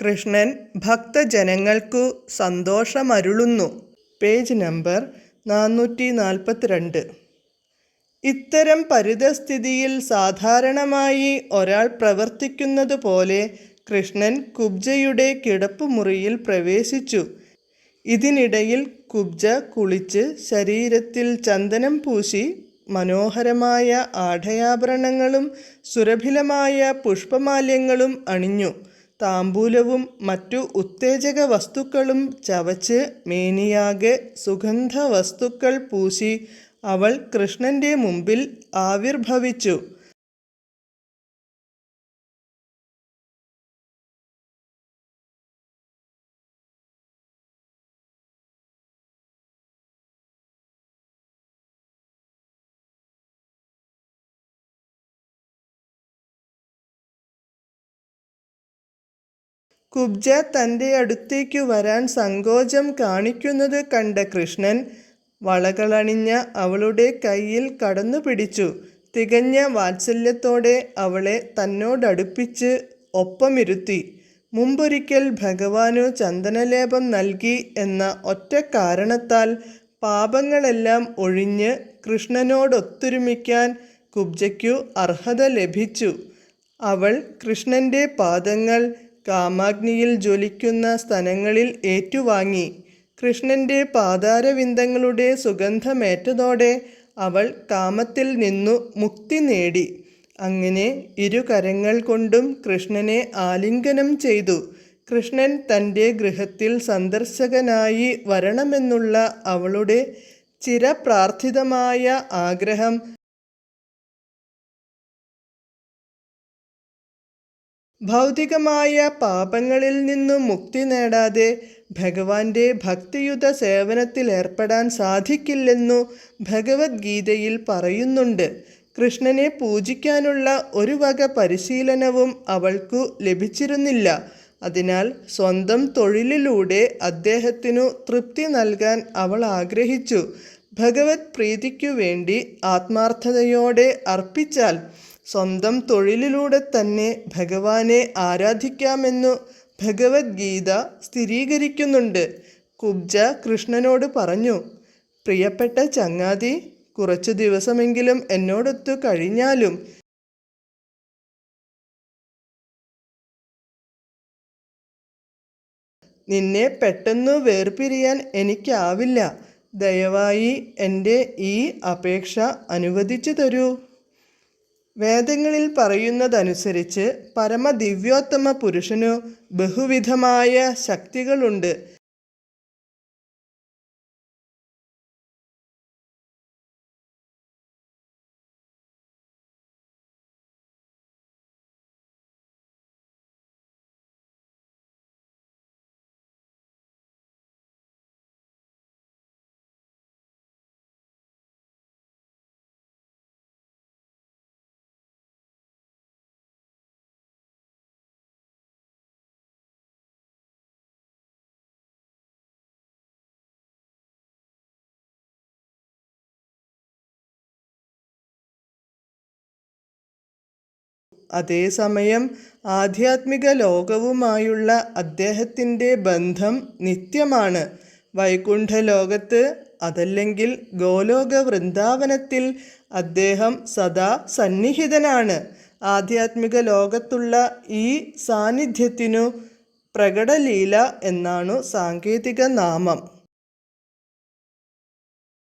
കൃഷ്ണൻ ഭക്തജനങ്ങൾക്കു സന്തോഷമരുളുന്നു. Page number നാനൂറ്റി നാൽപ്പത്തിരണ്ട് ഇത്തരം പരിതസ്ഥിതിയിൽ സാധാരണമായി ഒരാൾ പ്രവർത്തിക്കുന്നത് പോലെ കൃഷ്ണൻ കുബ്ജയുടെ കിടപ്പുമുറിയിൽ പ്രവേശിച്ചു. ഇതിനിടയിൽ കുബ്ജ കുളിച്ച് ശരീരത്തിൽ ചന്ദനം പൂശി മനോഹരമായ ആഢയാഭരണങ്ങളും സുരഭിലമായ പുഷ്പമാല്യങ്ങളും അണിഞ്ഞു. താമ്പൂലവും മറ്റു ഉത്തേജക വസ്തുക്കളും ചവച്ച് മേനിയാകെ സുഗന്ധ വസ്തുക്കൾ പൂശി അവൾ കൃഷ്ണന്റെ മുമ്പിൽ ആവിർഭവിച്ചു. കുബ്ജ തന്റെ അടുത്തേക്കു വരാൻ സങ്കോചം കാണിക്കുന്നത് കണ്ട കൃഷ്ണൻ വളകളണിഞ്ഞ അവളുടെ കയ്യിൽ കടന്നു പിടിച്ചു. തികഞ്ഞ വാത്സല്യത്തോടെ അവളെ തന്നോടടുപ്പിച്ച് ഒപ്പമിരുത്തി. മുമ്പൊരിക്കൽ ഭഗവാനു ചന്ദനലേപം നൽകി എന്ന ഒറ്റ കാരണത്താൽ പാപങ്ങളെല്ലാം ഒഴിഞ്ഞ് കൃഷ്ണനോടൊത്തൊരുമിക്കാൻ കുബ്ജയ്ക്കു അർഹത ലഭിച്ചു. അവൾ കൃഷ്ണന്റെ പാദങ്ങൾ കാമാഗ്നിയിൽ ജ്വലിക്കുന്ന സ്ഥലങ്ങളിൽ ഏറ്റുവാങ്ങി. കൃഷ്ണന്റെ പാതാരവിന്ദങ്ങളുടെ സുഗന്ധമേറ്റതോടെ അവൾ കാമത്തിൽ നിന്നു മുക്തി നേടി. അങ്ങനെ ഇരു കരങ്ങൾ കൊണ്ടും കൃഷ്ണനെ ആലിംഗനം ചെയ്തു. കൃഷ്ണൻ തന്റെ ഗൃഹത്തിൽ സന്ദർശകനായി വരണമെന്നുള്ള അവളുടെ ചിരപ്രാർത്ഥിതമായ ആഗ്രഹം ഭൗതികമായ പാപങ്ങളിൽ നിന്നും മുക്തി നേടാതെ ഭഗവാന്റെ ഭക്തിയുത സേവനത്തിൽ ഏർപ്പെടാൻ സാധിക്കില്ലെന്നു ഭഗവത്ഗീതയിൽ പറയുന്നുണ്ട്. കൃഷ്ണനെ പൂജിക്കാനുള്ള ഒരു വക പരിശീലനവും അവൾക്കു ലഭിച്ചിരുന്നില്ല. അതിനാൽ സ്വന്തം തൊഴിലിലൂടെ അദ്ദേഹത്തിനു തൃപ്തി നൽകാൻ അവൾ ആഗ്രഹിച്ചു. ഭഗവത് പ്രീതിക്കു വേണ്ടി ആത്മാർത്ഥതയോടെ അർപ്പിച്ചാൽ സ്വന്തം തൊഴിലിലൂടെ തന്നെ ഭഗവാനെ ആരാധിക്കാമെന്നു ഭഗവത്ഗീത സ്ഥിരീകരിക്കുന്നുണ്ട്. കുബ്ജ കൃഷ്ണനോട് പറഞ്ഞു പ്രിയപ്പെട്ട ചങ്ങാതി കുറച്ചു ദിവസമെങ്കിലും എന്നോടൊത്തു കഴിഞ്ഞാലും നിന്നെ പെട്ടെന്ന് വേർപിരിയാൻ എനിക്കാവില്ല. ദയവായി എന്റെ ഈ അപേക്ഷ അനുവദിച്ചു തരൂ. വേദങ്ങളിൽ പറയുന്നതനുസരിച്ച് പരമദിവ്യോത്തമ പുരുഷനു ബഹുവിധമായ ശക്തികളുണ്ട്. അതേസമയം ആധ്യാത്മിക ലോകവുമായുള്ള അദ്ദേഹത്തിന്റെ ബന്ധം നിത്യമാണ്. വൈകുണ്ഠ ലോകത്ത് അതല്ലെങ്കിൽ ഗോലോക വൃന്ദാവനത്തിൽ അദ്ദേഹം സദാ സന്നിഹിതനാണ്. ആധ്യാത്മിക ലോകത്തുള്ള ഈ സാന്നിധ്യത്തിനു പ്രകടലീല എന്നാണു സാങ്കേതിക നാമം